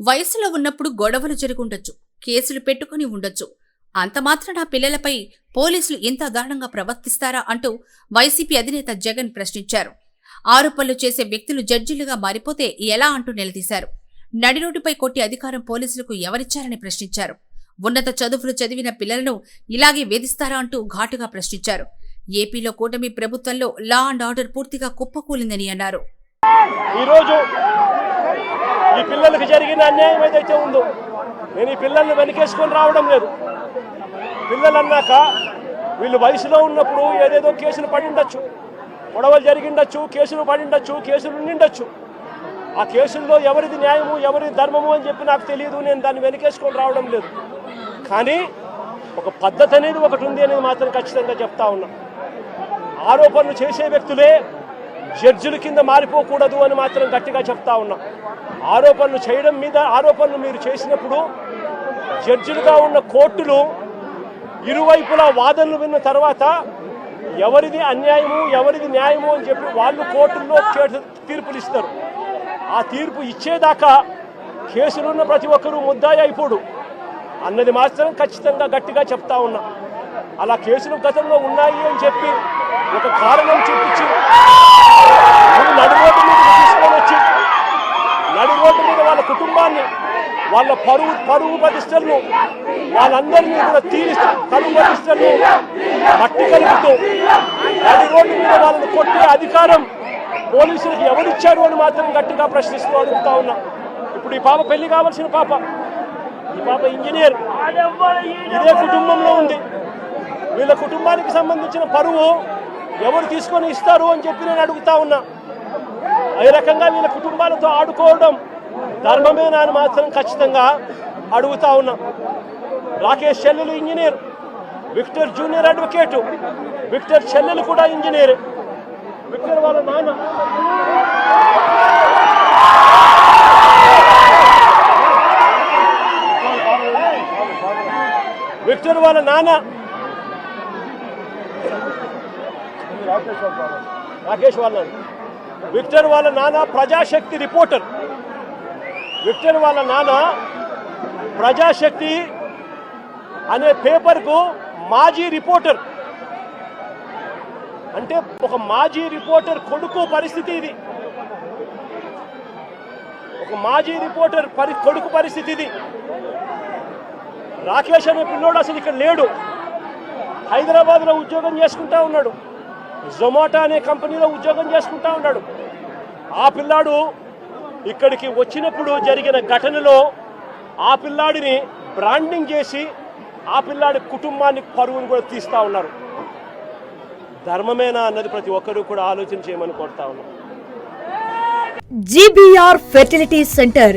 వయసులో ఉన్నప్పుడు గొడవలు జరుగుండొచ్చు కేసులు పెట్టుకుని ఉండొచ్చు. అంత నా పిల్లలపై పోలీసులు ఇంత దారుణంగా ప్రవర్తిస్తారా అంటూ వైసీపీ అధినేత జగన్ ప్రశ్నించారు. ఆరోపణలు చేసే వ్యక్తులు జడ్జిలుగా మారిపోతే ఎలా అంటూ నిలదీశారు. నడిరోడ్డుపై కొట్టి అధికారం పోలీసులకు ఎవరిచ్చారని ప్రశ్నించారు. ఉన్నత చదువులు చదివిన పిల్లలను ఇలాగే వేధిస్తారా అంటూ ఘాటుగా ప్రశ్నించారు. ఏపీలో కూటమి ప్రభుత్వంలో లా అండ్ ఆర్డర్ పూర్తిగా కుప్పకూలిందని అన్నారు. ఈరోజు ఈ పిల్లలకు జరిగిన అన్యాయం ఏదైతే ఉందో నేను ఈ పిల్లల్ని వెనకేసుకొని రావడం లేదు. పిల్లలు అన్నాక వీళ్ళు వయసులో ఉన్నప్పుడు ఏదేదో కేసులు పడిండొచ్చు గొడవలు జరిగిండొచ్చు కేసులు పడిండొచ్చు కేసులు ఉండిండొచ్చు ఆ కేసుల్లో ఎవరిది న్యాయము ఎవరిది ధర్మము అని చెప్పి నాకు తెలియదు నేను దాన్ని వెనకేసుకొని రావడం లేదు. కానీ ఒక పద్ధతి అనేది ఒకటి ఉంది అనేది మాత్రం ఖచ్చితంగా చెప్తా ఉన్నా. ఆరోపణలు చేసే వ్యక్తులే జడ్జిల కింద మారిపోకూడదు అని మాత్రం గట్టిగా చెప్తా ఉన్నా. ఆరోపణలు చేయడం మీద ఆరోపణలు మీరు చేసినప్పుడు జడ్జిలుగా ఉన్న కోర్టులు ఇరువైపులా వాదనలు విన్న తర్వాత ఎవరిది అన్యాయము ఎవరిది న్యాయము అని చెప్పి వాళ్ళు కోర్టుల్లో తీర్పులు ఇస్తారు. ఆ తీర్పు ఇచ్చేదాకా కేసులున్న ప్రతి ఒక్కరూ ముద్దాయి అయిపోడు. అన్నది మాత్రం ఖచ్చితంగా గట్టిగా చెప్తా ఉన్నా. అలా కేసులు గతంలో ఉన్నాయి అని చెప్పి ఒక కారణం చూపించి నువ్వు రోడ్డు మీద తీసుకొని వచ్చి నడి రోడ్డు మీద వాళ్ళ కుటుంబాన్ని వాళ్ళ పరువు పరువు ప్రతిష్టలను వాళ్ళందరినీ కూడా తీరుస్తూ పరువు ప్రతిష్టలను మట్టి కలుపుతూ నడి రోడ్డు మీద వాళ్ళని కొట్టే అధికారం పోలీసులకు ఎవరిచ్చారు అని మాత్రం గట్టిగా ప్రశ్నిస్తూ అడుగుతా ఉన్నా. ఇప్పుడు ఈ పాప పెళ్ళి కావాల్సిన పాప ఈ పాప ఇంజనీర్. ఇదే కుటుంబంలో ఉంది. వీళ్ళ కుటుంబానికి సంబంధించిన పరువు ఎవరు తీసుకొని ఇస్తారు అని చెప్పి నేను అడుగుతా ఉన్నా. ఏ రకంగా వీళ్ళ కుటుంబాలతో ఆడుకోవడం ధర్మమే నాని మాత్రం ఖచ్చితంగా అడుగుతా ఉన్నా. రాకేష్ చెల్లెలు engineer Victor junior advocate Victor చెల్లెలు కూడా ఇంజనీర్. విక్టర్ వాళ్ళ నాన్న. విక్టర్ వాళ్ళ నాన్న. రాకేష్ వాళ్ళ విక్టర్ వాళ్ళ నాన్న ప్రజాశక్తి రిపోర్టర్. విక్టర్ వాళ్ళ నాన్న ప్రజాశక్తి అనే పేపర్కు మాజీ రిపోర్టర్. అంటే ఒక మాజీ రిపోర్టర్ కొడుకు పరిస్థితి ఇది. ఒక మాజీ రిపోర్టర్ పరి కొడుకు పరిస్థితి ఇది. రాకేష్ అనే పిల్లోడు అసలు ఇక్కడ లేడు. హైదరాబాద్లో ఉద్యోగం చేసుకుంటా ఉన్నాడు. జొమాటో అనే కంపెనీలో ఉద్యోగం చేసుకుంటా ఉన్నాడు. ఆ పిల్లాడు ఇక్కడికి వచ్చినప్పుడు జరిగిన ఘటనలో ఆ పిల్లాడిని బ్రాండింగ్ చేసి ఆ పిల్లాడి కుటుంబాన్ని పరువును కూడా తీస్తా ఉన్నారు. ధర్మమేనా అన్నది ప్రతి ఒక్కరూ కూడా ఆలోచన చేయమని కోరుతా ఉన్నాం. GBR fertility centre